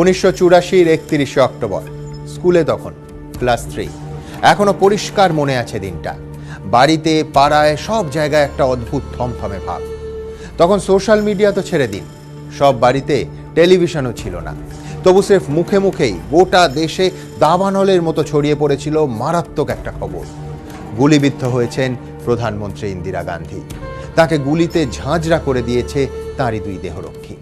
উনিশশো চুরাশির একত্রিশে অক্টোবর, স্কুলে তখন, ক্লাস থ্রি। এখনও পরিষ্কার মনে আছে দিনটা। বাড়িতে, পাড়ায়, সব জায়গায় একটা অদ্ভুত থমথমে ভাব। তখন সোশ্যাল মিডিয়া তো ছেড়ে দিন। সব বাড়িতে টেলিভিশনও ছিল না। তবু স্রেফ মুখে মুখেই গোটা দেশে দাবানলের মতো ছড়িয়ে পড়েছিল মারাত্মক একটা খবর। গুলিবিদ্ধ হয়েছেন প্রধানমন্ত্রী ইন্দিরা গান্ধী। তাকে গুলিতে ঝাঁঝরা করে দিয়েছে তাঁরই দুই দেহরক্ষী।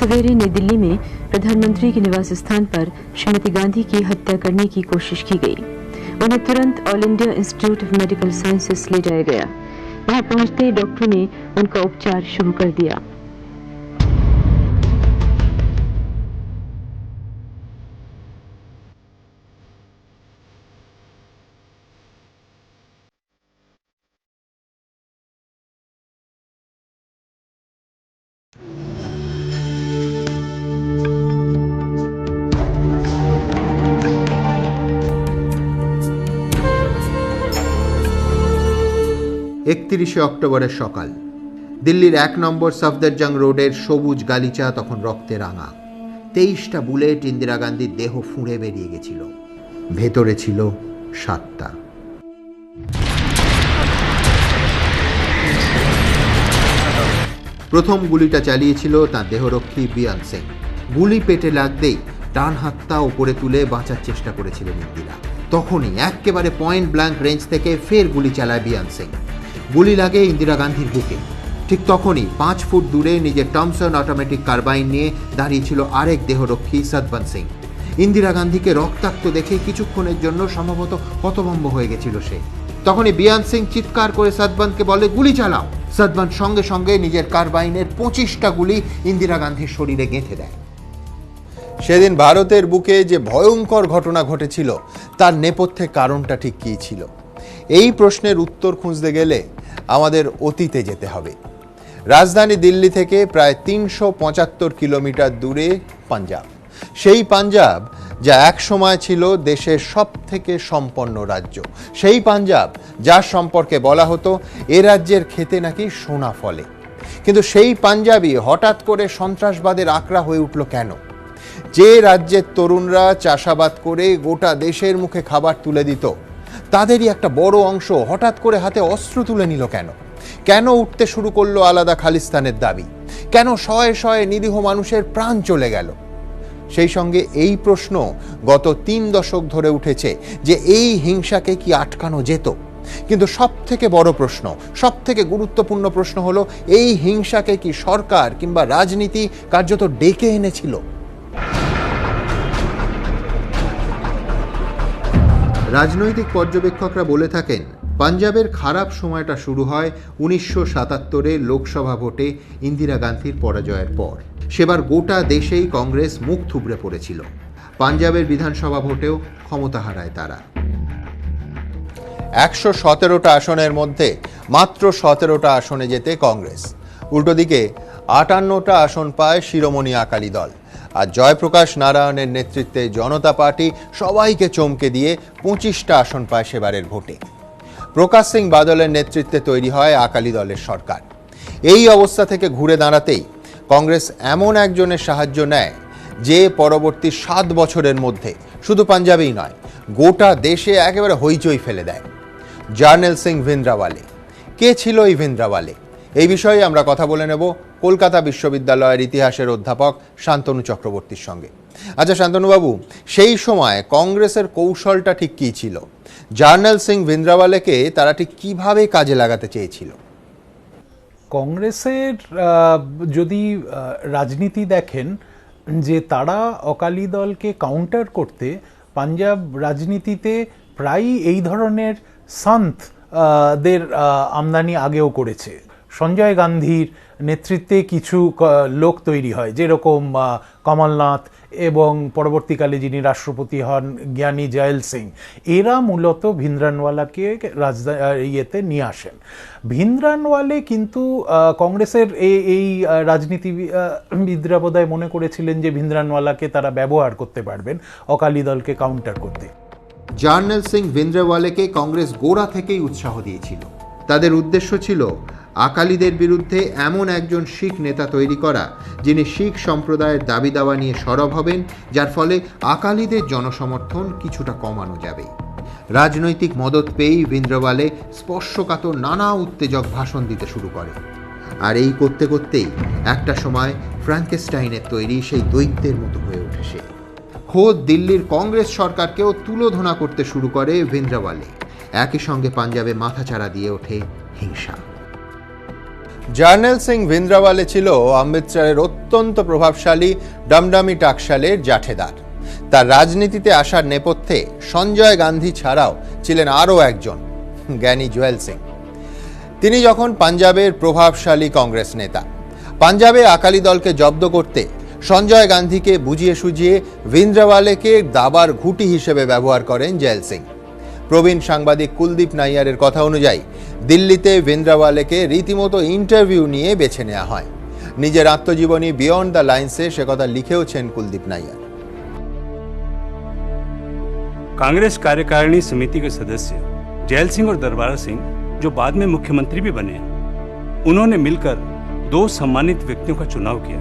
सवेरे नई दिल्ली में प्रधानमंत्री के निवास स्थान पर श्रीमती गांधी की हत्या करने की कोशिश की गई। उन्हें तुरंत All India Institute of Medical Sciences ले जाया गया। वहाँ पहुँचते ही डॉक्टरों ने उनका उपचार शुरू कर दिया। একত্রিশে অক্টোবরের সকাল। দিল্লির এক নম্বর সফদরজং রোডের সবুজ গালিচা তখন রক্তে রাঙা। তেইশটা বুলেট ইন্দিরা গান্ধীর দেহ ফুঁড়ে বেরিয়ে গেছিল। ভেতরে ছিল সাতটা। প্রথম গুলিটা চালিয়েছিল তার দেহরক্ষী বিয়ান সিং গুলি পেটে লাগতেই ডান হাতটা ওপরে তুলে বাঁচার চেষ্টা করেছিলেন ইন্দিরা। তখনই একেবারে পয়েন্ট ব্ল্যাঙ্ক রেঞ্জ থেকে ফের গুলি চালায় বিয়ান সিং গুলি লাগে ইন্দিরা গান্ধীর বুকে। ঠিক তখনই পাঁচ ফুট দূরে নিজের টমসন অটোমেটিক কার্বাইন নিয়ে দাঁড়িয়েছিল আরেক দেহরক্ষী সদবন সিং। ইন্দিরা গান্ধীকে রক্তাক্ত দেখে কিছুক্ষণের জন্য সম্ভবত হতভম্ব হয়ে গেছিল সে। তখনই বিয়ান সিং চিৎকার করে সদবনকে বলে, গুলি চালাও। সদবন সঙ্গে সঙ্গে নিজের কার্বাইনের পঁচিশটা গুলি ইন্দিরা গান্ধীর শরীরে গেঁথে দেয়। সেদিন ভারতের বুকে যে ভয়ঙ্কর ঘটনা ঘটেছিল, তার নেপথ্যে কারণটা ঠিক কী ছিল? এই প্রশ্নের উত্তর খুঁজতে গেলে আমাদের অতীতে যেতে হবে। রাজধানী দিল্লি থেকে প্রায় তিনশো পঁচাত্তর কিলোমিটার দূরে পাঞ্জাব। সেই পাঞ্জাব যা এক সময় ছিল দেশের সব থেকে সম্পন্ন রাজ্য। সেই পাঞ্জাব যার সম্পর্কে বলা হতো, এ রাজ্যের খেতে নাকি সোনা ফলে। কিন্তু সেই পাঞ্জাবই হঠাৎ করে সন্ত্রাসবাদের আকড়া হয়ে উঠল কেন? যে রাজ্যের তরুণরা চাষাবাদ করে গোটা দেশের মুখে খাবার তুলে দিত তাদেরই একটা বড় অংশ হঠাৎ করে হাতে অস্ত্র তুলে নিল কেন? কেন উঠতে শুরু করল আলাদা খালিস্তানের দাবি? কেন শয়ে শয়ে নিরীহ মানুষের প্রাণ চলে গেল? সেই সঙ্গে এই প্রশ্ন গত তিন দশক ধরে উঠেছে যে এই হিংসাকে কি আটকানো যেত? কিন্তু সব থেকে বড় প্রশ্ন সব থেকে গুরুত্বপূর্ণ প্রশ্ন হলো, এই হিংসাকে কি সরকার কিংবা রাজনীতি কার্যত ডেকে এনেছিল? রাজনৈতিক পর্যবেক্ষকরা বলে থাকেন, পাঞ্জাবের খারাপ সময়টা শুরু হয় উনিশশো সাতাত্তরে লোকসভা ভোটে ইন্দিরা গান্ধীর পরাজয়ের পর। সেবার গোটা দেশেই কংগ্রেস মুখ থুবড়ে পড়েছিল। পাঞ্জাবের বিধানসভা ভোটেও ক্ষমতা হারায় তারা। একশো সতেরোটা আসনের মধ্যে মাত্র সতেরোটা আসনে যেতে কংগ্রেস। উল্টো দিকে আটান্নটা আসন পায় শিরোমণি আকালি দল। আর জয়প্রকাশ নারায়ণের নেতৃত্বে জনতা পার্টি সবাইকে চমকে দিয়ে পঁচিশটা আসন পায় সেবারের ভোটে। প্রকাশ সিং বাদলের নেতৃত্বে তৈরি হয় আকালি দলের সরকার। এই অবস্থা থেকে ঘুরে দাঁড়াতেই কংগ্রেস এমন একজনের সাহায্য নেয় যে পরবর্তী সাত বছরের মধ্যে শুধু পাঞ্জাবেই নয়, গোটা দেশে একেবারে হইচই ফেলে দেয়। জার্নেল সিং ভিন্দ্রাওয়ালে কে ছিল এই ভিন্দ্রাওয়ালে এই বিষয়ে আমরা কথা বলে নেব কলকাতা বিশ্ববিদ্যালয়ের ইতিহাসের অধ্যাপক শান্তনু চক্রবর্তীর সঙ্গে। আচ্ছা শান্তনুবাবু, সেই সময় কংগ্রেসের কৌশলটা ঠিক কী ছিল? জার্নাল সিং ভিন্দ্রাওয়ালেকে তারা ঠিক কীভাবে কাজে লাগাতে চেয়েছিল? কংগ্রেসের যদি রাজনীতি দেখেন, যে তারা অকালি দলকে কাউন্টার করতে পাঞ্জাব রাজনীতিতে প্রায়ই এই ধরনের সন্ত দের আমদানি আগেও করেছে। সঞ্জয় গান্ধীর নেতৃত্বে কিছু লোক তৈরি হয়, যেরকম কমলনাথ এবং পরবর্তীকালে যিনি রাষ্ট্রপতি হন জ্ঞানী জয়েল সিং। এরা মূলত ভিন্দ্রানওয়ালাকে রাজধা ইয়েতে নিয়ে আসেন। ভিন্দ্রানওয়ালে কিন্তু কংগ্রেসের এই এই রাজনীতিবিদরা বোধহয় মনে করেছিলেন যে ভিন্দ্রানওয়ালাকে তারা ব্যবহার করতে পারবেন, অকালি দলকে কাউন্টার করতে। জার্নেল সিং ভিন্দ্রওয়ালেকে কংগ্রেস গোড়া থেকেই উৎসাহ দিয়েছিল। তাদের উদ্দেশ্য ছিল আকালিদের বিরুদ্ধে এমন একজন শিখ নেতা তৈরি করা, যিনি শিখ সম্প্রদায়ের দাবি দাওয়া নিয়ে সরব হবেন, যার ফলে আকালিদের জনসমর্থন কিছুটা কমানো যাবে। রাজনৈতিক মদত পেয়েই ভিন্দ্রওয়ালে স্পর্শকাতর নানা উত্তেজক ভাষণ দিতে শুরু করে। আর এই করতে করতেই একটা সময় ফ্র্যাঙ্কেস্টাইনের তৈরি সেই দৈত্যের মতো হয়ে ওঠে সে। খোদ দিল্লির কংগ্রেস সরকারকেও তুলোধনা করতে শুরু করে ভিন্দ্রাওয়ালে একই সঙ্গে পাঞ্জাবে মাথাচাড়া দিয়ে ওঠে হিংসা। জার্নেল সিং ভিন্দ্রাওয়ালে ছিল অমৃতসরের অত্যন্ত প্রভাবশালী, ডমডমি টাকশালের জাঠেদার। তার রাজনীতিতে আসার নেপথ্যে সঞ্জয় গান্ধী ছাড়াও ছিলেন আরও একজন, জ্ঞানী জুয়েল সিং। তিনি যখন পাঞ্জাবের প্রভাবশালী কংগ্রেস নেতা, পাঞ্জাবে আকালি দলকে জব্দ করতে সঞ্জয় গান্ধীকে বুঝিয়ে সুঝিয়ে ভিন্দ্রাওয়ালেকে দাবার ঘুঁটি হিসেবে ব্যবহার করেন জেল সিং। প্রবীণ সাংবাদিক কুলদীপ নাইয়ারের কথা অনুযায়ী দিল্লিতে ভিন্দ্রাওয়ালেকে রীতিমতো ইন্টারভিউ নিয়ে বেছে নেওয়া হয় নিজের আত্মজীবনী বিয়ন্ড দ্য লাইন্সে সে কথা লিখেওছেন কুলদীপ নাইয়ার कांग्रेस कार्यकारिणी समिति के सदस्य जैल सिंह और दरबारा सिंह जो बाद में मुख्यमंत्री भी बने उन्होंने मिलकर दो सम्मानित व्यक्तियों का चुनाव किया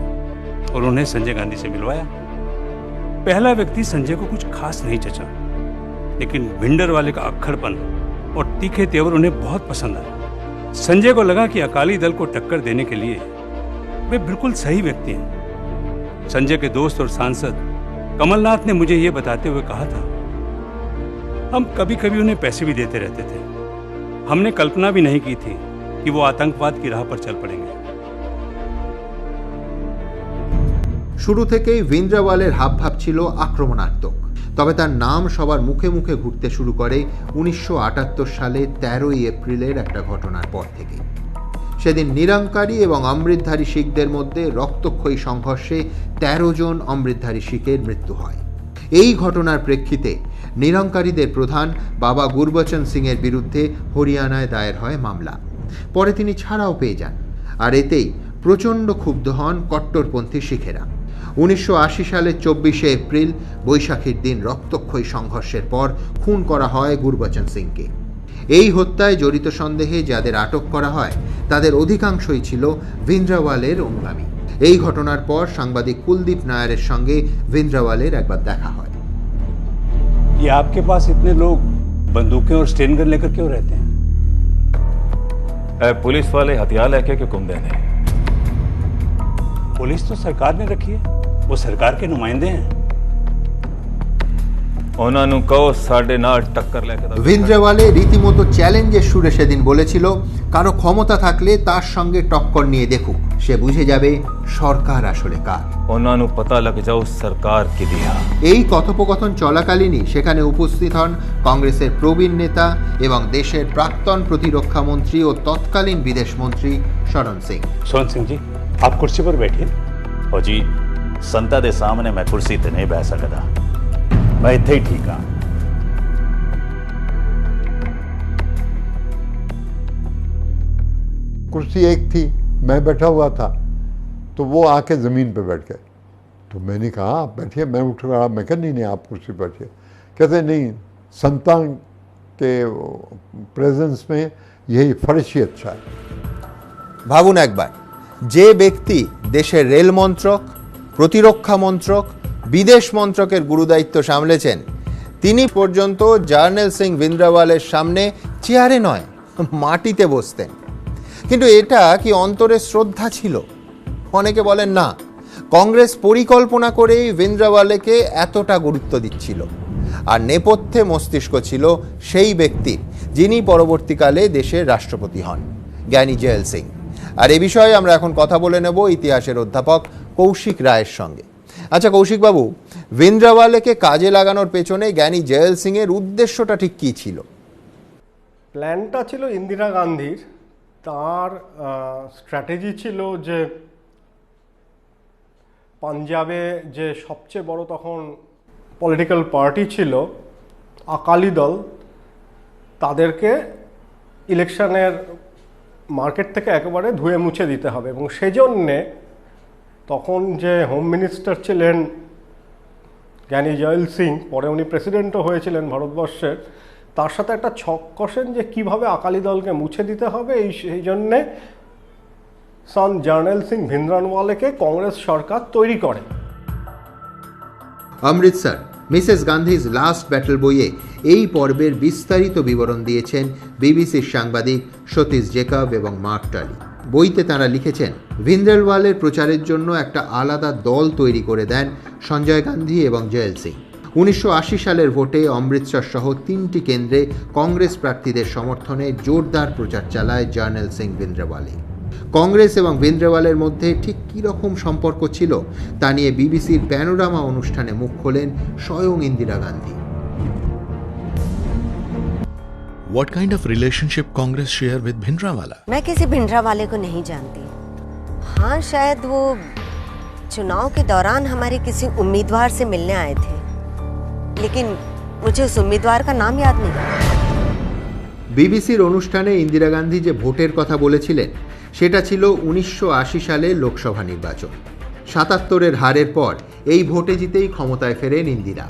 और उन्हें संजय गांधी से मिलवाया पहला व्यक्ति संजय को कुछ खास नहीं चचा लेकिन भिंडर वाले का अक्खड़पन और तीखे तेवर उन्हें बहुत पसंद आया संजय को लगा कि अकाली दल को टक्कर देने के लिए वे बिल्कुल सही व्यक्ति हैं संजय के दोस्त और सांसद कमलनाथ ने मुझे ये बताते हुए कहा था हम कभी कभी उन्हें पैसे भी देते रहते थे हमने कल्पना भी नहीं की थी कि वो आतंकवाद की राह पर चल पड़ेंगे শুরু থেকেই ভিন্দ্রাওয়ালের হাবভাব ছিল আক্রমণাত্মক তবে তার নাম সবার মুখে মুখে ঘুরতে শুরু করে উনিশশো আটাত্তর সালে তেরোই এপ্রিলের একটা ঘটনার পর থেকে। সেদিন নিরঙ্কারী এবং অমৃতধারী শিখদের মধ্যে রক্তক্ষয়ী সংঘর্ষে তেরো জন অমৃতধারী শিখের মৃত্যু হয়। এই ঘটনার প্রেক্ষিতে নিরঙ্কারীদের প্রধান বাবা গুরবচন সিংয়ের বিরুদ্ধে হরিয়ানায় দায়ের হয় মামলা। পরে তিনি ছাড়াও পেয়ে যান। আর এতেই প্রচণ্ড ক্ষুব্ধ হন কট্টরপন্থী শিখেরা। উনিশশো সালের চব্বিশে এপ্রিল বৈশাখীর দিন রক্তক্ষয়ী সংঘর্ষের পর খুন করা হয় গুরবচন সিংকে এই হত্যায় জড়িত সন্দেহে যাদের আটক করা হয় তাদের অধিকাংশই ছিল ভিন্দ্রাওয়ালের অনুগামী এই ঘটনার পর সাংবাদিক কুলদীপ নায়ারের সঙ্গে ভিন্দ্রাওয়ালের একবার দেখা হয় ये आपके पास इतने लोग बंदूकें और स्टेन गन लेकर क्यों रहते हैं ए, पुलिस वाले हथियार लेके क्यों घूमते हैं पुलिस तो सरकार ने रखी है ਉਹ ਸਰਕਾਰ ਕੇ ਨੁਮਾਇंदे ਹਨ রীতিমতো চ্যালেঞ্জের সুরে সেদিন বলেছিল কারও ক্ষমতা থাকলে তার সঙ্গে টক্কর নিয়ে দেখুক সে বুঝে যাবে সরকার আসলে কার ਉਹਨਾਂ ਨੂੰ ਪਤਾ ਲੱਗ ਜਾਓ ਸਰਕਾਰ এই কথোপকথন চলাকালীনই সেখানে উপস্থিত হন কংগ্রেসের প্রবীণ নেতা এবং দেশের প্রাক্তন প্রতিরক্ষা মন্ত্রী ও তৎকালীন বিদেশ মন্ত্রী শরণ সিং শরণ সিং জি আপ কুর্সি পর বেঠে ਸੰਤਾ ਦੇ ਸਾਹਮਣੇ ਮੈਂ ਕੁਰਸੀ ਤੇ ਨਹੀਂ ਬਹਿ ਸਕਦਾ ਮੈਂ ਇੱਥੇ ਹੀ ਠੀਕ ਹਾਂ कुर्सी एक थी मैं बैठा हुआ था तो वो आके ज़मीन पे बैठ गए तो मैंने कहा आप बैठिए मैं उठ रहा मैं कहा नहीं नहीं आप कुर्सी पर बैठिए कहते नहीं संतान के प्रेजेंस में यही फर्श ही अच्छा है ভাবুন একবার যে ব্যক্তি দেশের রেল মন্ত্রক প্রতিরক্ষা মন্ত্রক, বিদেশ মন্ত্রকের গুরুদায়িত্ব সামলেছেন। তিনি পর্যন্ত জার্নেল সিং ভিন্দ্রাওয়ালের সামনে চেয়ারে নয়, মাটিতে বসতেন। কিন্তু এটা কি অন্তরে শ্রদ্ধা ছিল? অনেকে বলেন না। কংগ্রেস পরিকল্পনা করেই ভিন্দ্রাওয়ালেকে এতটা গুরুত্ব দিচ্ছিল। আর নেপথ্যে মস্তিষ্ক ছিল সেই ব্যক্তি যিনি পরবর্তীকালে দেশের রাষ্ট্রপতি হন, জ্ঞানী জয়েল সিং। আর এ বিষয়ে আমরা এখন কথা বলে নেব ইতিহাসের অধ্যাপক কৌশিক রায়ের সঙ্গে। আচ্ছা কৌশিকবাবু, ভিন্দ্রাওয়ালেকে কাজে লাগানোর পেছনে জ্ঞানী জয়েল সিংয়ের উদ্দেশ্যটা ঠিক কী ছিল? প্ল্যানটা ছিল ইন্দিরা গান্ধীর। তার স্ট্র্যাটেজি ছিল যে পাঞ্জাবে যে সবচেয়ে বড় তখন পলিটিক্যাল পার্টি ছিল আকালি দল, তাদেরকে ইলেকশনের মার্কেট থেকে একেবারে ধুয়ে মুছে দিতে হবে এবং সেজন্যে তখন যে হোম মিনিস্টার ছিলেন জ্ঞানী জয়েল সিং, পরে উনি প্রেসিডেন্টও হয়েছিলেন ভারতবর্ষের, তার সাথে একটা ছক কষেন যে কীভাবে আকালি দলকে মুছে দিতে হবে, এই সেই জন্যে সন জার্নেল সিং ভিন্দ্রানওয়ালেকে কংগ্রেস সরকার তৈরি করে। Amritsar Mrs Gandhi's last battle বইয়ে এই পর্বের বিস্তারিত বিবরণ দিয়েছেন বিবিসির সাংবাদিক সতীশ জেকব এবং মার্ক টালি। বইতে তারা লিখেছেন ভিন্দ্রেলওয়ালের প্রচারের জন্য একটা আলাদা দল তৈরি করে দেন সঞ্জয় গান্ধী এবং জয়েল সিং। উনিশশো আশি সালের ভোটে অমৃতসর সহ তিনটি কেন্দ্রে কংগ্রেস প্রার্থীদের সমর্থনে জোরদার প্রচার চালায় জার্নেল সিং ভিন্দ্রেওয়ালে কংগ্রেস এবং ভিন্দ্রেওয়ালের মধ্যে ঠিক কী রকম সম্পর্ক ছিল তা নিয়ে বিবিসির প্যানোরামা অনুষ্ঠানে মুখ খোলেন স্বয়ং Indira Gandhi. What kind of relationship Congress share with Bhindranwala? मैं किसी भिंडरा वाले को नहीं जानती हाँ शायद वो चुनाव के दौरान हमारे किसी उम्मीदवार से मिलने आए थे लेकिन मुझे उस उम्मीदवार का नाम याद नहीं বিবিসির অনুষ্ঠানে ইন্দিরা গান্ধী যে ভোটের কথা বলেছিলেন সেটা ছিল উনিশশো সালে লোকসভা নির্বাচন সাতাত্তরের হারের পর এই ভোটে জিতেই ক্ষমতায় ফেরেন ইন্দিরা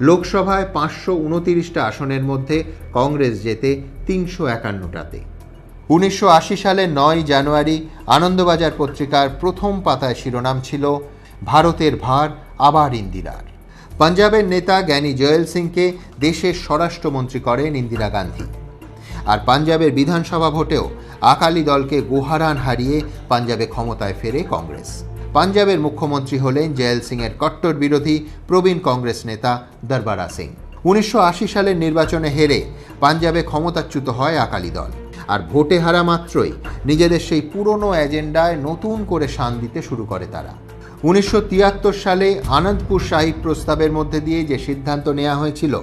লোকসভায় পাঁচশো উনতিরিশটা আসনের মধ্যে কংগ্রেস জেতে তিনশো একান্নটাতে। উনিশশো আশি সালের নয় জানুয়ারি আনন্দবাজার পত্রিকার প্রথম পাতায় শিরোনাম ছিল, ভারতের ভার, আবার ইন্দিরার। পাঞ্জাবের নেতা জ্ঞানী জয়েল সিংকে দেশের স্বরাষ্ট্রমন্ত্রী করেন ইন্দিরা গান্ধী। আর পাঞ্জাবের বিধানসভা ভোটেও আকালি দলকে গুহারান হারিয়ে পাঞ্জাবে ক্ষমতায় ফেরে কংগ্রেস। পাঞ্জাবের মুখ্যমন্ত্রী হলেন জয়েল সিংয়ের কট্টর বিরোধী প্রবীণ কংগ্রেস নেতা দরবারা সিং। উনিশশো আশি সালের নির্বাচনে হেরে পাঞ্জাবে ক্ষমতাচ্যুত হয় আকালি দল। আর ভোটে হারা মাত্রই নিজেদের সেই পুরনো এজেন্ডায় নতুন করে শান দিতে শুরু করে তারা। উনিশশো তিয়াত্তর সালে আনন্দপুর সাহিব প্রস্তাবের মধ্যে দিয়ে যে সিদ্ধান্ত নেওয়া হয়েছিল,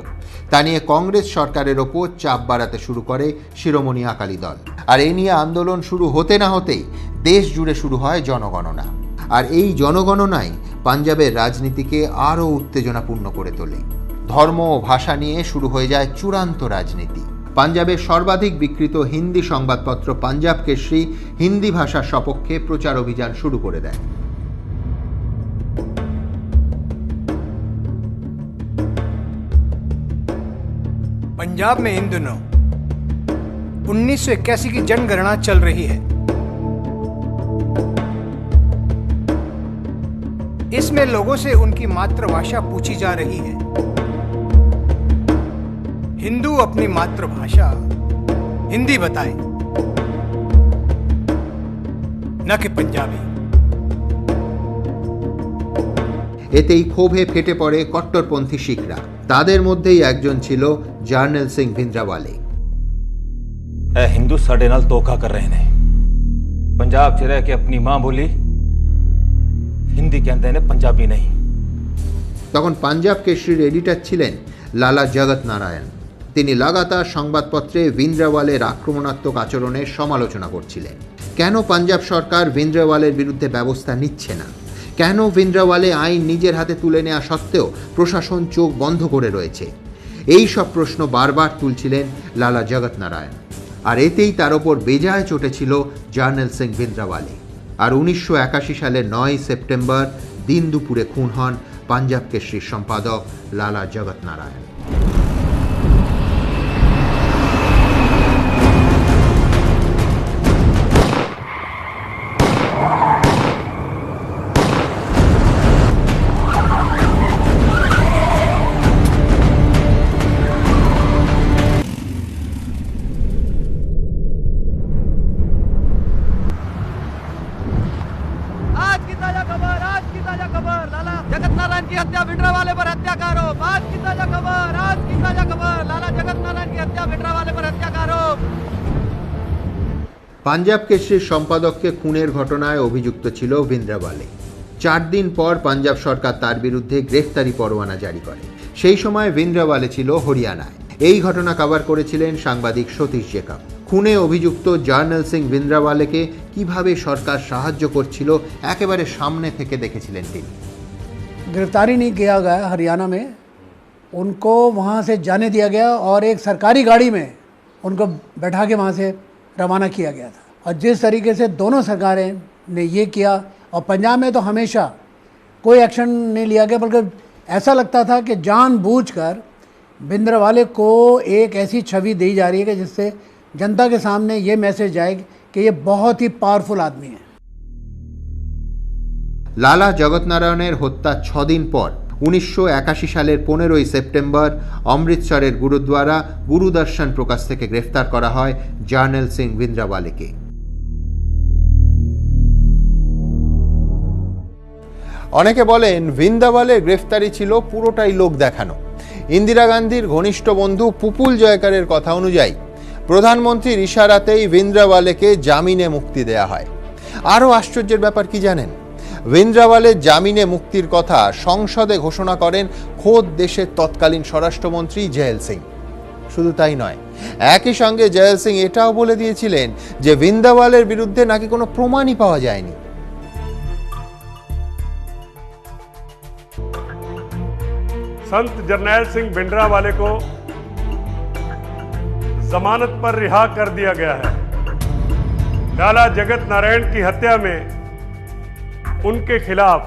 তা নিয়ে কংগ্রেস সরকারের ওপর চাপ বাড়াতে শুরু করে শিরোমণি আকালি দল। আর এই নিয়ে আন্দোলন শুরু হতে না হতেই দেশ জুড়ে শুরু হয় জনগণনা। আর এই জনগণনাই পাঞ্জাবের রাজনীতিকে আরও উত্তেজনাপূর্ণ করে তোলে ধর্ম ও ভাষা নিয়ে শুরু হয়ে যায় চূড়ান্ত রাজনীতি পাঞ্জাবের সর্বাধিক বিকৃত হিন্দি সংবাদপত্র পাঞ্জাব কেশরী হিন্দি ভাষার সপক্ষে প্রচার অভিযান শুরু করে দেয় पंजाब में इन दिनों उन्नीस की जनगणना चल रही है इसमें लोगों से उनकी मातृभाषा पूछी जा रही है। हिंदू अपनी मातृभाषा हिंदी बताए। न कि पंजाबी। এতেই ক্ষোভে ফেটে পড়ে কট্টরপন্থী শিখরা। তাদের মধ্যেই একজন ছিল জার্নেল সিং ভিন্দ্রাওয়ালে हिंदू साढ़े नाल धोखा कर रहे हैं पंजाब च रह के अपनी माँ बोली ਬੋਲੀ ਹਿੰਦੀ ਕਹਿੰਦੇ ਨੇ ਪੰਜਾਬੀ ਨਹੀਂ তখন পাঞ্জাব কেশরীর এডিটর ছিলেন লালা জগৎ নারায়ণ তিনি লাগাতার সংবাদপত্রে ভিন্দ্রাওয়ালের আক্রমণাত্মক আচরণের সমালোচনা করছিলেন কেন পাঞ্জাব সরকার ভিন্দ্রাওয়ালের বিরুদ্ধে ব্যবস্থা নিচ্ছে না কেন ভিন্দ্রাওয়ালে আইন নিজের হাতে তুলে নেওয়া সত্ত্বেও প্রশাসন চোখ বন্ধ করে রয়েছে এই সব প্রশ্ন বারবার তুলছিলেন লালা জগৎ নারায়ণ আর এতেই তার ওপর বেজায় চটেছিল জার্নেল সিং ভিন্দ্রাওয়ালে আর উনিশশো একাশি সালের নয় সেপ্টেম্বর দিন দুপুরে খুন হন পাঞ্জাব কেশরীর সম্পাদক লালা জগৎ जगत नारायण की हत्या भिंडरा वाले पर हत्या का आरोप आज की ताजा खबर आज की ताजा खबर लाला जगत नारायण की हत्या भिंडरा वाले पर हत्या का आरोप পাঞ্জাব কেশরীর সম্পাদককে খুনের ঘটনায় অভিযুক্ত ছিল ভিন্দ্রাওয়ালে চার দিন পর পাঞ্জাব সরকার তার বিরুদ্ধে গ্রেফতারি পরোয়ানা জারি করে সেই সময় ভিন্দ্রাওয়ালে ছিল হরিয়ানায় এই ঘটনা কভার করেছিলেন সাংবাদিক সতীশ জেকব খুনে অভিযুক্ত জার্নাল সিং ভিন্দ্রাওয়ালেকে কিভাবে সরকার সাহায্য করছিল একেবারে সামনে থেকে দেখেছিলেন তিনি गिरफ्तारी नहीं किया गया हरियाणा में। उनको वहाँ से जाने दिया गया और एक सरकारी गाड़ी में उनको बैठा के वहाँ से रवाना किया गया था। और जिस तरीके से दोनों सरकारें ने ये किया, और पंजाब में तो हमेशा कोई एक्शन नहीं लिया गया, बल्कि ऐसा लगता था कि जानबूझकर भिंद्रवाले को एक ऐसी छवि दी जा रही है कि जिससे जनता के सामने ये मैसेज जाए कि ये बहुत ही पावरफुल आदमी है। লালা জগৎনারায়ণের হত্যা ছদিন পর, উনিশশো একাশি সালের পনেরোই সেপ্টেম্বর অমৃতসরের গুরুদ্বারা গুরুদর্শন প্রকাশ থেকে গ্রেফতার করা হয় জার্নেল সিং ভিন্দ্রাওয়ালেকে অনেকে বলেন ভিন্দাওয়ালের গ্রেফতারি ছিল পুরোটাই লোক দেখানো। ইন্দিরা গান্ধীর ঘনিষ্ঠ বন্ধু পুপুল জয়কারের কথা অনুযায়ী প্রধানমন্ত্রীর ইশারাতেই ভিন্দ্রাওয়ালেকে জামিনে মুক্তি দেয়া হয়। আরও আশ্চর্যের ব্যাপার কি জানেন? ভেন্দ্রাওয়ালের জামিনে মুক্তির কথা সংসদে ঘোষণা করেন খোদ দেশের তৎকালীন স্বরাষ্ট্রমন্ত্রী জয়েল সিং। শুধু তাই নয়, একই সঙ্গে জয়েল সিং এটাও বলে দিয়েছিলেন যে ভিন্দাওয়ালের বিরুদ্ধে নাকি কোনো প্রমাণই পাওয়া যায়নি। সন্ত जरनैल সিং भिंडरा কো জমানত পর রিহা কর দিয়া গয়া गया লালা लाला নারায়ণ কি হত্যা মে उनके खिलाफ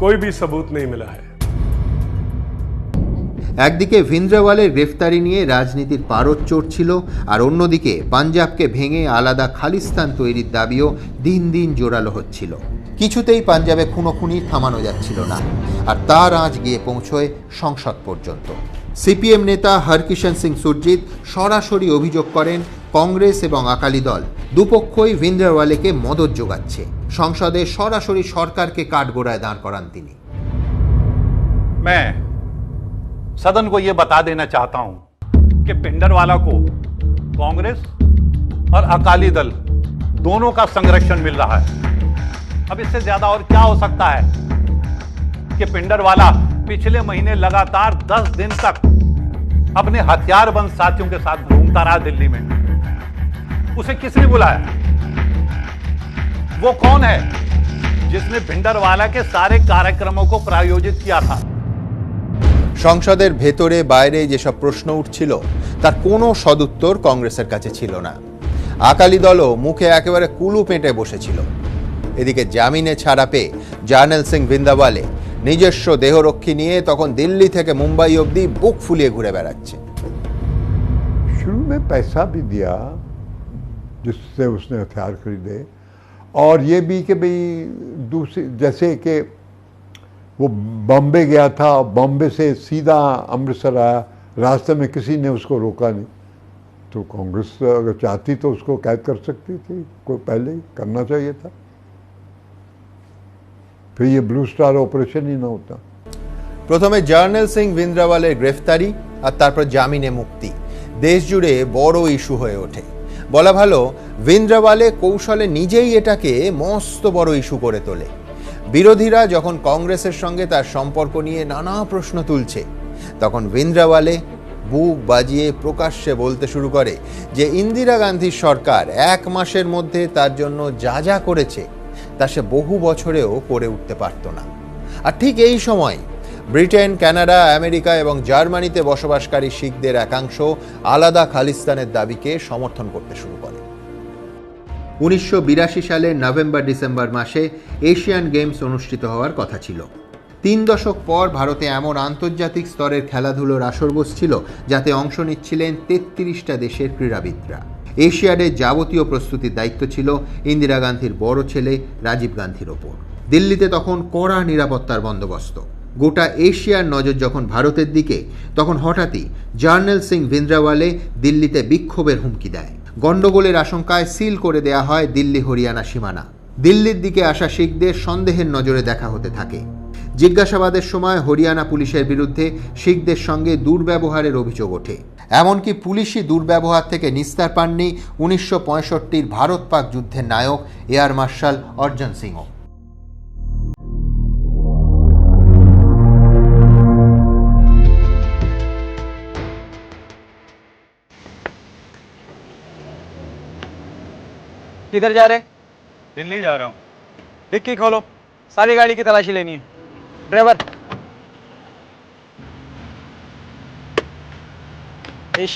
कोई भी सबूत नहीं मिला है একদিকে ভিন্দ্রাওয়ালের গ্রেফতারি নিয়ে রাজনীতির পারদ চড়ছিল আর অন্যদিকে পাঞ্জাবকে ভেঙে আলাদা খালিস্তান তৈরির দাবিও দিন দিন জোরালো হচ্ছিল কিছুতেই পাঞ্জাবে খুনোখুনি থামানো যাচ্ছিল না আর তার আঁচ গিয়ে পৌঁছয় সংসদ পর্যন্ত সিপিএম নেতা হরকিষণ সিং সুরজিৎ সরাসরি অভিযোগ করেন কংগ্রেস এবং আকালি দল দুপক্ষই ভিন্দ্রাওয়ালেকে মদত যোগাচ্ছে সংসদে সরাসরি সরকারকে কাঠগোড়ায় দাঁড় করান তিনি मैं सदन को यह बता देना चाहता हूं कि पिंडरवाला को कांग्रेस और अकाली दल दोनों का संरक्षण मिल रहा है अब इससे ज्यादा और क्या हो सकता है कि पिंडरवाला पिछले महीने लगातार 10 दिन तक अपने हथियारबंद साथियों के साथ घूमता रहा दिल्ली में उसे किसने बुलाया वो कौन है जिसने भिंडरवाला के सारे कार्यक्रमों को प्रायोजित किया था সংসদের ভেতরে বাইরে যেসব প্রশ্ন উঠছিল তার কোনো সদুত্তর কংগ্রেসের কাছে ছিল না আকালি দলও মুখে একেবারে কুলু পেটে বসেছিল এদিকে জামিনে ছাড়া পেয়ে জার্নেল সিং ভিন্দাওয়ালে নিজস্ব দেহরক্ষী নিয়ে তখন দিল্লি থেকে মুম্বাই অবধি বুক ফুলিয়ে ঘুরে বেড়াচ্ছে शुरू में पैसा भी दिया जिससे उसने हथियार खरीदे और ये भी कि भाई दूसरी जैसे कि वो बॉम्बे गया था बॉम्बे से सीधा अमृतसर आया रास्ते में किसी ने उसको रोका नहीं तो कांग्रेस अगर चाहती तो उसको कैद कर सकती थी कोई पहले ही करना चाहिए था फिर ये ब्लू स्टार ऑपरेशन ही ना होता প্রথমে জার্নেল সিং ভিন্দ্রাওয়ালের গ্রেফতারি আর তারপর জামিনে মুক্তি দেশ জুড়ে বড় ইস্যু হয়ে ওঠে বলা ভালো ভিন্দ্রাওয়ালে কৌশলে নিজেই এটাকে মস্ত বড় ইস্যু করে তোলে। বিরোধীরা যখন কংগ্রেসের সঙ্গে তার সম্পর্ক নিয়ে নানা প্রশ্ন তুলছে, তখন ভিন্দ্রাওয়ালে বুক বাজিয়ে প্রকাশ্যে বলতে শুরু করে যে ইন্দিরা গান্ধীর সরকার এক মাসের মধ্যে তার জন্য যা যা করেছে, তা সে বহু বছরেও করে উঠতে পারত না। আর ঠিক এই সময় ব্রিটেন, কানাডা, আমেরিকা এবং জার্মানিতে বসবাসকারী শিখদের একাংশ আলাদা খালিস্তানের দাবিকে সমর্থন করতে শুরু করে। উনিশশো সালের নভেম্বর ডিসেম্বর মাসে এশিয়ান গেমস অনুষ্ঠিত হওয়ার কথা ছিল। তিন দশক পর ভারতে এমন আন্তর্জাতিক স্তরের খেলাধুলোর আসর বসছিল যাতে অংশ নিচ্ছিলেন তেত্রিশটা দেশের ক্রীড়াবিদরা। এশিয়াডের যাবতীয় প্রস্তুতির দায়িত্ব ছিল ইন্দিরা গান্ধীর বড় ছেলে রাজীব গান্ধীর ওপর। দিল্লিতে তখন কড়া নিরাপত্তার বন্দোবস্ত। গোটা এশিয়ার নজর যখন ভারতের দিকে, তখন হঠাৎই জার্নেল সিং ভিন্দ্রাওয়ালে দিল্লিতে বিক্ষোভের হুমকি দেয়। গণ্ডগোলের আশঙ্কায় সিল করে দেয়া হয় দিল্লি হরিয়ানা সীমানা। দিল্লির দিকে আসা শিখদের সন্দেহের নজরে দেখা হতে থাকে। জিজ্ঞাসাবাদের সময় হরিয়ানা পুলিশের বিরুদ্ধে শিখদের সঙ্গে দুর্ব্যবহারের অভিযোগ ওঠে। এমনকি পুলিশি দুর্ব্যবহার থেকে নিস্তার পাননি উনিশশো ভারত পাক যুদ্ধের নায়ক এয়ার মার্শাল অর্জন সিংও। किधर जा रहे? दिल्ली जा रहा हूँ। डिक्की खोलो। सारी गाड़ी की तलाशी लेनी है। ड्राइवर।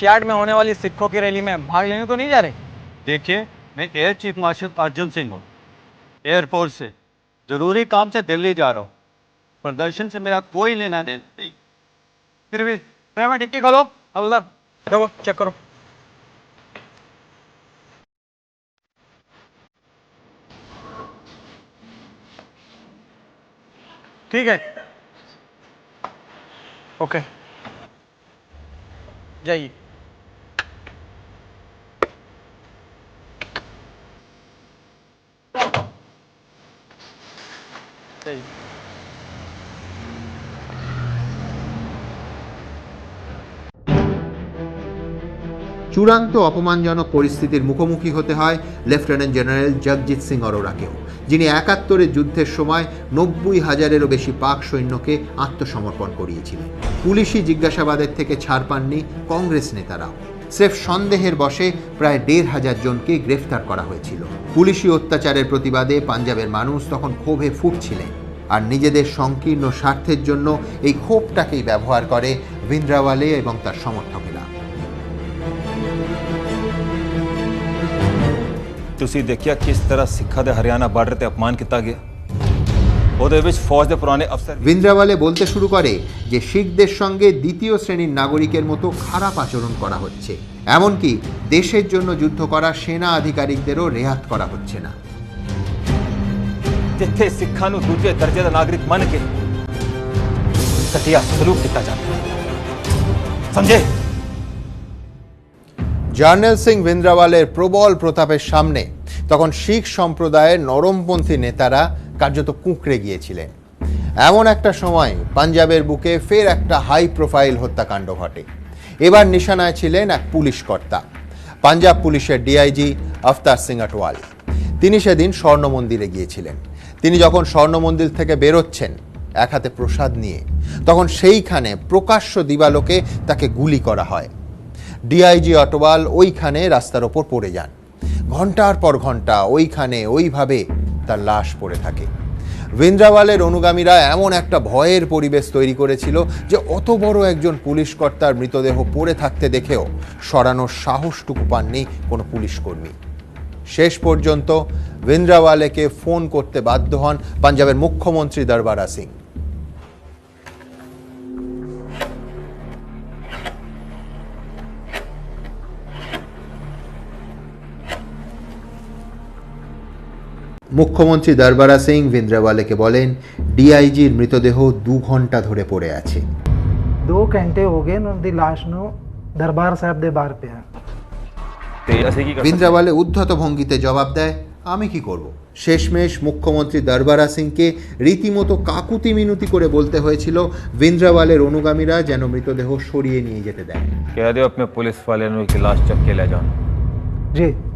यार्ड में होने वाली सिखों की रैली में भाग लेने तो नहीं जा रहे? देखिए मैं air chief marshal Arjun Singh हूँ। एयरफोर्स से। ज़रूरी काम से दिल्ली जा रहा हूँ। प्रदर्शन से मेरा कोई लेना देना नहीं। फिर भी ड्राइवर डिक्की खोलो। हवलदार चेक करो। ठीक है ओके जाइए जाइए চূড়ান্ত অপমানজনক পরিস্থিতির মুখোমুখি হতে হয় লেফটেন্যান্ট জেনারেল জগজিৎ সিং অরোরাকেও যিনি একাত্তরের যুদ্ধের সময় নব্বই হাজারেরও বেশি পাক সৈন্যকে আত্মসমর্পণ করিয়েছিলেন। পুলিশি জিজ্ঞাসাবাদের থেকে ছাড় পাননি কংগ্রেস নেতারাও। স্রেফ সন্দেহের বশে প্রায় দেড় হাজার জনকে গ্রেফতার করা হয়েছিল। পুলিশি অত্যাচারের প্রতিবাদে পাঞ্জাবের মানুষ তখন ক্ষোভে ফুটছিলেন আর নিজেদের সংকীর্ণ স্বার্থের জন্য এই ক্ষোভটাকেই ব্যবহার করে ভিন্দ্রাওয়ালে এবং তার সমর্থকেরা। ਤੁਸੀਂ ਦੇਖਿਆ ਕਿਸ ਤਰ੍ਹਾਂ ਸਿੱਖਾਂ ਦੇ ਹਰਿਆਣਾ ਬਾਰਡਰ ਤੇ ਅਪਮਾਨ ਕੀਤਾ ਗਿਆ ਉਹਦੇ ਵਿੱਚ ਫੌਜ ਦੇ ਪੁਰਾਣੇ ਅਫਸਰ ভিন্দ্রাওয়ালে বলতে শুরু করে যে শিখদের সঙ্গে দ্বিতীয় শ্রেণীর নাগরিকের মতো খারাপ আচরণ করা হচ্ছে এমনকি দেশের জন্য যুদ্ধ করা সেনা আধিকারিকদেরও রেহাত করা হচ্ছে না ਜਿੱਥੇ ਸਿੱਖਾਂ ਨੂੰ ਦੂਜੇ ਦਰਜੇ ਦਾ ਨਾਗਰਿਕ ਮੰਨ ਕੇ ਘਟੀਆ ਸਲੂਕ ਕੀਤਾ ਜਾਂਦਾ ਹੈ। ਸਮਝੇ জার্নেল সিং ভিন্দ্রাওয়ালের প্রবল প্রতাপের সামনে তখন শিখ সম্প্রদায়ের নরমপন্থী নেতারা কার্যত কুঁকড়ে গিয়েছিলেন। এমন একটা সময় পাঞ্জাবের বুকে ফের একটা হাই প্রোফাইল হত্যাকাণ্ড ঘটে। এবার নিশানায় ছিলেন এক পুলিশ কর্তা। পাঞ্জাব পুলিশের ডিআইজি আফতার সিং আটওয়াল তিনি সেদিন স্বর্ণ মন্দিরে গিয়েছিলেন। তিনি যখন স্বর্ণ মন্দির থেকে বেরোচ্ছেন এক হাতে প্রসাদ নিয়ে, তখন সেইখানে প্রকাশ্য দিবালোকে তাকে গুলি করা হয়। ডিআইজি অটোয়াল ওইখানে রাস্তার ওপর পড়ে যান। ঘণ্টার পর ঘণ্টা ওইখানে ওইভাবে তার লাশ পড়ে থাকে। ভিন্দ্রাওয়ালের অনুগামীরা এমন একটা ভয়ের পরিবেশ তৈরি করেছিল যে অত বড় একজন পুলিশ কর্তার মৃতদেহ পড়ে থাকতে দেখেও সরানোর সাহসটুকু পাননি কোনো পুলিশ কর্মী। শেষ পর্যন্ত ভিন্দ্রাওয়ালেকে ফোন করতে বাধ্য হন পাঞ্জাবের মুখ্যমন্ত্রী দরবারা সিং। মুখ্যমন্ত্রী দরবারা সিং ভিন্দ্রাওয়ালেকে বলেন ডিআইজির মৃতদেহ দু ঘণ্টা ধরে পড়ে আছে। দু ঘন্টে হো গেন দি লাশ নো দরবার সাহেব দে বার পে ভিন্দ্রাওয়ালে উদ্ধত ভঙ্গিতে জবাব দেয় আমি কি করব? শেষমেশ মুখ্যমন্ত্রী দরবারা সিংকে রীতিমতো কাকুতি মিনতি করে বলতে হয়েছিল ভিন্দ্রাওয়ালের অনুগামীরা যেন মৃতদেহ সরিয়ে নিয়ে যেতে দেয়। কে দেও আপনি পুলিশ ওয়ালের লাশ চক্কে লে যান? জি।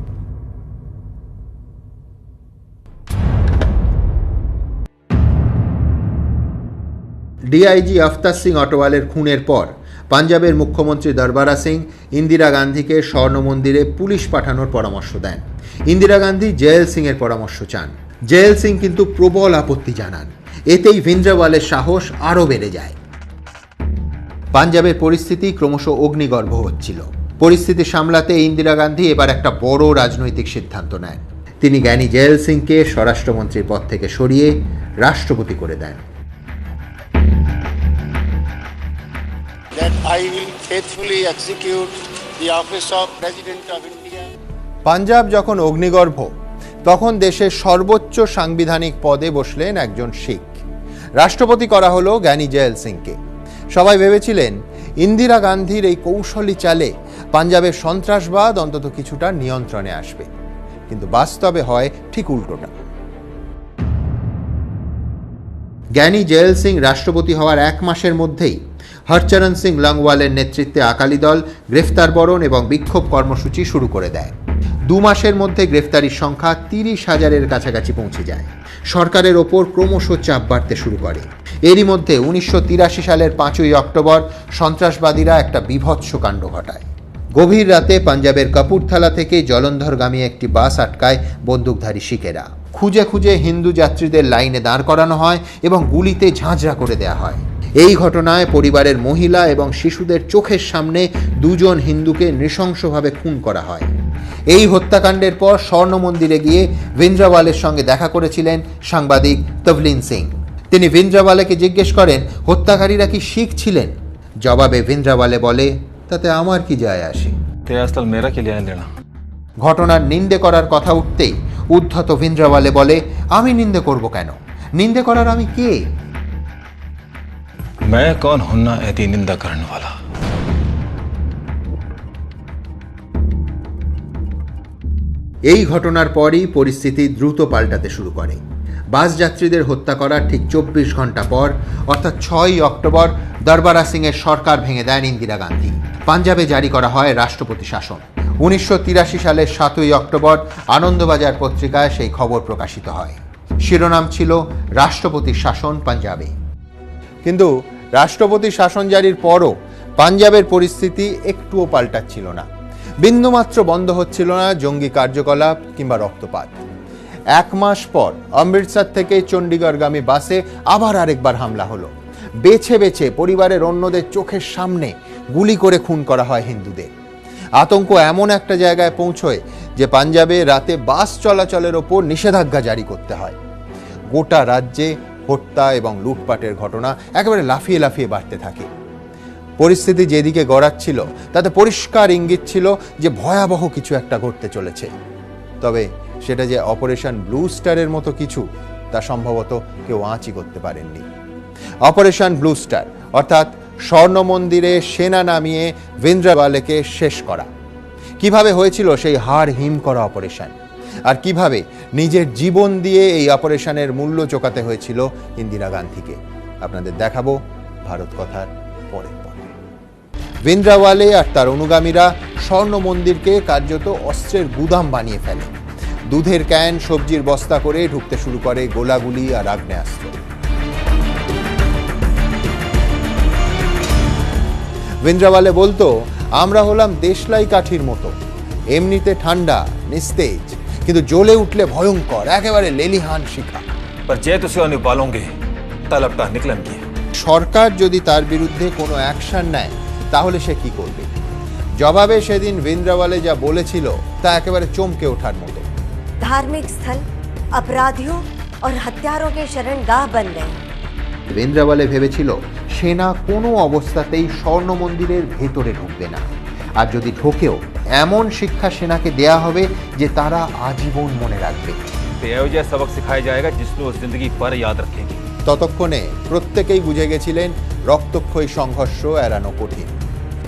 ডিআইজি আফতার সিং অটোয়ালের খুনের পর পাঞ্জাবের মুখ্যমন্ত্রী দরবারা সিং ইন্দিরা গান্ধীকে স্বর্ণ মন্দিরে পুলিশ পাঠানোর পরামর্শ দেন। ইন্দিরা গান্ধী জয়েল সিংয়ের পরামর্শ চান। জয়েল সিং কিন্তু প্রবল আপত্তি জানান। এতেই ভিন্দ্রাওয়ালের সাহস আরও বেড়ে যায়। পাঞ্জাবের পরিস্থিতি ক্রমশ অগ্নিগর্ভ হচ্ছিল। পরিস্থিতি সামলাতে ইন্দিরা গান্ধী এবার একটা বড় রাজনৈতিক সিদ্ধান্ত নেন। তিনি জ্ঞানী জয়েল সিংকে স্বরাষ্ট্রমন্ত্রীর পদ থেকে সরিয়ে রাষ্ট্রপতি করে দেন। পাঞ্জাব যখন অগ্নিগর্ভ, তখন দেশের সর্বোচ্চ সাংবিধানিক পদে বসলেন একজন শিখ। রাষ্ট্রপতি করা হলো জ্ঞানী জয়েল সিংকে। সবাই ভেবেছিলেন, ইন্দিরা গান্ধীর এই কৌশলী চালে পাঞ্জাবের সন্ত্রাসবাদ অন্তত কিছুটা নিয়ন্ত্রণে আসবে। কিন্তু বাস্তবে হয় ঠিক উল্টোটা। জ্ঞানী জয়েল সিং রাষ্ট্রপতি হওয়ার এক মাসের মধ্যেই হরচরণ সিং লংওয়ালের নেতৃত্বে আকালি দল গ্রেফতার বরণ এবং বিক্ষোভ কর্মসূচি শুরু করে দেয়। দু মাসের মধ্যে গ্রেফতারির সংখ্যা তিরিশ হাজারের কাছাকাছি পৌঁছে যায়। সরকারের ওপর ক্রমশ চাপ বাড়তে শুরু করে। এরই মধ্যে উনিশশো তিরাশি সালের পাঁচই অক্টোবর সন্ত্রাসবাদীরা একটা বিভৎস কাণ্ড ঘটায়। গভীর রাতে পাঞ্জাবের কাপুরথালা থেকে জলন্ধরগামী একটি বাস আটকায় বন্দুকধারী শিখেরা। খুঁজে খুঁজে হিন্দু যাত্রীদের লাইনে দাঁড় করানো হয় এবং গুলিতে ঝাঁঝরা করে দেওয়া হয়। এই ঘটনায় পরিবারের মহিলা এবং শিশুদের চোখের সামনে দুজন হিন্দুকে নৃশংসভাবে খুন করা হয়। এই হত্যাকাণ্ডের পর স্বর্ণ মন্দিরে গিয়ে ভিন্দ্রাওয়ালের সঙ্গে দেখা করেছিলেন সাংবাদিক তভলিন সিং। তিনি ভিন্দ্রাওয়ালেকে জিজ্ঞেস করেন হত্যাকারীরা কি শিখ ছিলেন? জবাবে ভিন্দ্রাওয়ালে বলে তাতে আমার কি যায় আসে? ঘটনার নিন্দে করার কথা উঠতেই উদ্ধত ভিন্দ্রাওয়ালে বলে আমি নিন্দে করব কেন? নিন্দে করার আমি কে? मैं कौन हूं ऐसी निंदा करने वाला এই ঘটনার পরই পরিস্থিতি দ্রুত পাল্টাতে শুরু করে বাস যাত্রীদের হত্যা করার ঠিক চব্বিশ ঘন্টা পর অর্থাৎ ছয়ই অক্টোবর দরবারা সিংয়ের সরকার ভেঙে দেন ইন্দিরা গান্ধী পাঞ্জাবে জারি করা হয় রাষ্ট্রপতি শাসন উনিশশো তিরাশি সালের সাতই অক্টোবর আনন্দবাজার পত্রিকায় সেই খবর প্রকাশিত হয় শিরোনাম ছিল রাষ্ট্রপতির শাসন পাঞ্জাবে কিন্তু রাষ্ট্রপতি শাসন জারির পরও পাঞ্জাবের পরিস্থিতি একটুও পাল্টাচ্ছিল না। বিন্দুমাত্র বন্ধ হচ্ছিল না জঙ্গি কার্যকলাপ কিংবা রক্তপাত। এক মাস পর অমৃতসর থেকে চণ্ডীগড়গামী বাসে আবার আরেকবার হামলা হলো। বেছে বেছে পরিবারের অন্যদের চোখের সামনে গুলি করে খুন করা হয় হিন্দুদের। আতঙ্ক এমন একটা জায়গায় পৌঁছয় যে পাঞ্জাবে রাতে বাস চলাচলের ওপর নিষেধাজ্ঞা জারি করতে হয়। গোটা রাজ্যে হত্যা এবং লুটপাটের ঘটনা একেবারে লাফিয়ে লাফিয়ে বাড়তে থাকে। পরিস্থিতি যেদিকে গড়াচ্ছিল, তাতে পরিষ্কার ইঙ্গিত ছিল যে ভয়াবহ কিছু একটা ঘটতে চলেছে। তবে সেটা যে অপারেশন ব্লু স্টারের মতো কিছু, তা সম্ভবত কেউ আঁচই করতে পারেননি। অপারেশন ব্লু স্টার, অর্থাৎ স্বর্ণ মন্দিরে সেনা নামিয়ে ভিন্দ্রাওয়ালেকে শেষ করা। কীভাবে হয়েছিল সেই হাড় হিম করা অপারেশন? আর কীভাবে নিজের জীবন দিয়ে এই অপারেশনের মূল্য চোকাতে হয়েছিল ইন্দিরা গান্ধীকে। আপনাদের দেখাবো ভারত কথার পরের পর্বে। আর তার অনুগামীরা স্বর্ণ মন্দিরকে কার্যত অস্ত্রের গুদাম বানিয়ে ফেলে। দুধের ক্যান, সবজির বস্তা করে ঢুকতে শুরু করে গোলাগুলি আর আগ্নেয়াস্ত্র। ভিন্দ্রাওয়ালে বলতো, আমরা হলাম দেশলাই কাঠির মতো। এমনিতে ঠান্ডা, নিস্তেজ। কিন্তু জ্বলে উঠলে ভয়ঙ্কর একেবারে লেলিহান শিখা पर जे तुसे नहीं पालोगे तलबटा निकलन की সরকার যদি তার বিরুদ্ধে কোনো অ্যাকশন নেয় তাহলে সে কি করবে জবাবে সেদিন ভিন্দ্রাওয়ালে যা বলেছিল তা একেবারে চমকে ওঠার মতো धार्मिक स्थल अपराधियों और हत्यारों के शरण गाह बन गए ভিন্দ্রাওয়ালে ভেবেছিল সেনা কোনো অবস্থাতেই স্বর্ণ মন্দিরের ভেতরে ঢুকবে না আর যদি ঢোকেও এমন শিক্ষা সেনাকে দেয়া হবে যে তারা আজীবন মনে রাখবে तो एवजा सबक सिखाया जाएगा जिसको वो जिंदगी पर याद रखेगी ততক্ষণে প্রত্যেকেই বুঝে গেছিলেন রক্তক্ষয়ী সংঘর্ষ এড়ানো কঠিন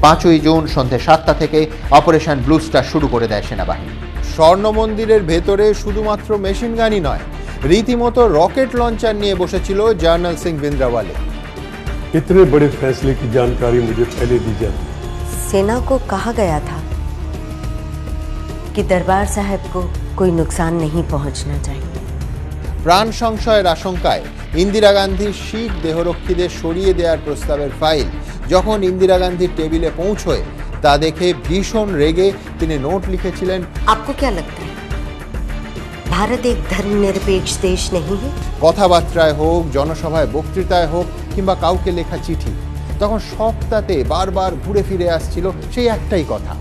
পাঁচই জুন সন্ধে সাতটা থেকে অপারেশন ব্লু স্টার শুরু করে দেয় সেনাবাহিনী স্বর্ণ মন্দিরের ভেতরে শুধুমাত্র মেশিন গানই নয় রীতিমতো রকেট লঞ্চার নিয়ে বসেছিল জার্নাল সিং ভিন্দ্রাওয়ালে इतने बड़े फैसले की जानकारी मुझे पहले दी जाती सेना को कहा गया था कि दरबार साहब को कोई नुकसान नहीं पहुंचना चाहिए প্রাণ সংশয়ের আশঙ্কায় ইন্দিরা গান্ধীর শিখ দেহরক্ষীদের সরিয়ে দেওয়ার প্রস্তাবের ফাইল যখন ইন্দিরা গান্ধীর টেবিলে পৌঁছয় তা দেখে ভীষণ রেগে তিনি নোট লিখেছিলেন आपको क्या लगता है भारत एक धर्मनिरपेक्ष देश नहीं है কথাবার্তায় হোক জনসভায় বক্তৃতায় হোক কিংবা কাউকে লেখা চিঠি তখন সপ্তাহতে বারবার ঘুরে ফিরে আসছিল সেই একটাই কথা।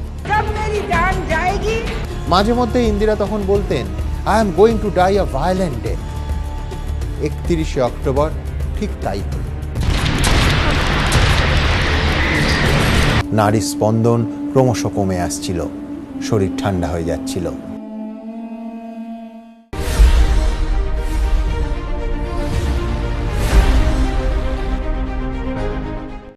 মাঝে মধ্যে ইন্দিরা তখন বলতেন I am going to die of violent death একত্রিশে অক্টোবর ঠিক তাই নারী স্পন্দন ক্রমশ কমে আসছিল শরীর ঠান্ডা হয়ে যাচ্ছিল।